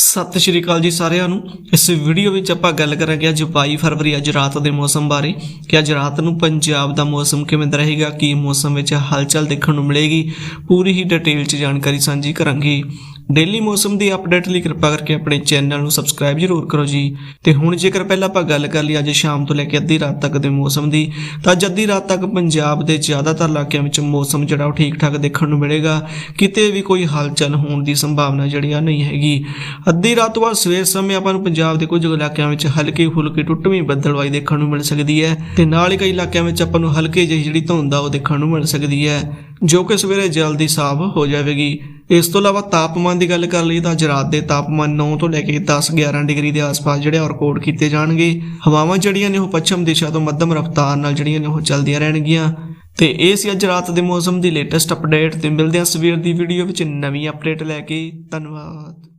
ਸਤਿ ਸ਼੍ਰੀ ਅਕਾਲ ਜੀ ਸਾਰਿਆਂ ਨੂੰ। ਇਸ ਵੀਡੀਓ ਵਿੱਚ ਆਪਾਂ ਗੱਲ ਕਰਾਂਗੇ ਅੱਜ 22 ਫਰਵਰੀ, ਅੱਜ ਰਾਤ ਦੇ ਮੌਸਮ ਬਾਰੇ ਕਿ ਅੱਜ ਰਾਤ ਨੂੰ ਪੰਜਾਬ ਦਾ ਮੌਸਮ ਕਿਵੇਂ ਦਾ ਰਹੇਗਾ, ਕੀ ਮੌਸਮ ਵਿੱਚ ਹਲਚਲ ਦੇਖਣ ਨੂੰ ਮਿਲੇਗੀ, ਪੂਰੀ ਹੀ ਡਿਟੇਲ 'ਚ ਜਾਣਕਾਰੀ ਸਾਂਝੀ ਕਰਾਂਗੇ। ਡੇਲੀ ਮੌਸਮ ਦੀ ਅਪਡੇਟ ਲਈ ਕਿਰਪਾ ਕਰਕੇ ਆਪਣੇ ਚੈਨਲ ਨੂੰ ਸਬਸਕ੍ਰਾਈਬ ਜ਼ਰੂਰ ਕਰੋ ਜੀ। ਤੇ ਹੁਣ ਜੇਕਰ ਪਹਿਲਾਂ ਆਪਾਂ ਗੱਲ ਕਰ ਲਈ ਅੱਜ ਸ਼ਾਮ ਤੋਂ ਲੈ ਕੇ ਅੱਧੀ ਰਾਤ ਤੱਕ ਦੇ ਮੌਸਮ ਦੀ, ਤਾਂ ਅੱਜ ਅੱਧੀ ਰਾਤ ਤੱਕ ਪੰਜਾਬ ਦੇ ਜ਼ਿਆਦਾਤਰ ਇਲਾਕਿਆਂ ਵਿੱਚ ਮੌਸਮ ਜਿਹੜਾ ਉਹ ਠੀਕ ਠਾਕ ਦੇਖਣ ਨੂੰ ਮਿਲੇਗਾ। ਕਿਤੇ ਵੀ ਕੋਈ ਹਲਚਲ ਹੋਣ ਦੀ ਸੰਭਾਵਨਾ ਜਿਹੜੀ ਆ ਨਹੀਂ ਹੈਗੀ। ਅੱਧੀ ਰਾਤ ਤੋਂ ਬਾਅਦ ਸਵੇਰ ਸਮੇਂ ਆਪਾਂ ਨੂੰ ਪੰਜਾਬ ਦੇ ਕੁਝ ਇਲਾਕਿਆਂ ਵਿੱਚ ਹਲਕੀ ਫੁਲਕੀ ਟੁੱਟਵੀਂ ਬੱਦਲਵਾਈ ਦੇਖਣ ਨੂੰ ਮਿਲ ਸਕਦੀ ਹੈ ਤੇ ਨਾਲ ਹੀ ਕਈ ਇਲਾਕਿਆਂ ਵਿੱਚ ਆਪਾਂ ਨੂੰ ਹਲਕੀ ਜਿਹੀ ਜਿਹੜੀ ਧੁੰਦ ਆ ਉਹ ਦੇਖਣ ਨੂੰ ਮਿਲ ਸਕਦੀ ਹੈ, ਜੋ ਕਿ ਸਵੇਰੇ ਜਲਦੀ ਸਾਫ਼ ਹੋ ਜਾਵੇਗੀ। ਇਸ ਤੋਂ ਇਲਾਵਾ ਤਾਪਮਾਨ ਦੀ ਗੱਲ ਕਰ ਲਈ ਤਾਂ ਅੱਜ ਰਾਤ ਦੇ ਤਾਪਮਾਨ 9 ਤੋਂ ਲੈ ਕੇ 10 11 ਡਿਗਰੀ ਦੇ ਆਸ-ਪਾਸ ਜਿਹੜੇ ਆ ਰਿਕਾਰਡ ਕੀਤੇ ਜਾਣਗੇ। ਹਵਾਵਾਂ ਜਿਹੜੀਆਂ ਨੇ ਉਹ ਪੱਛਮ ਦਿਸ਼ਾ ਤੋਂ ਮੱਧਮ ਰਫ਼ਤਾਰ ਨਾਲ ਜਿਹੜੀਆਂ ਨੇ ਉਹ ਚੱਲਦੀਆਂ ਰਹਿਣਗੀਆਂ। ਤੇ ਇਹ ਸੀ ਅੱਜ ਰਾਤ ਦੇ ਮੌਸਮ ਦੀ ਲੇਟੈਸਟ ਅਪਡੇਟ ਤੇ ਮਿਲਦੇ ਹਾਂ ਸਵੇਰ ਦੀ ਵੀਡੀਓ ਵਿੱਚ ਨਵੀਂ ਅਪਡੇਟ ਲੈ ਕੇ। ਧੰਨਵਾਦ।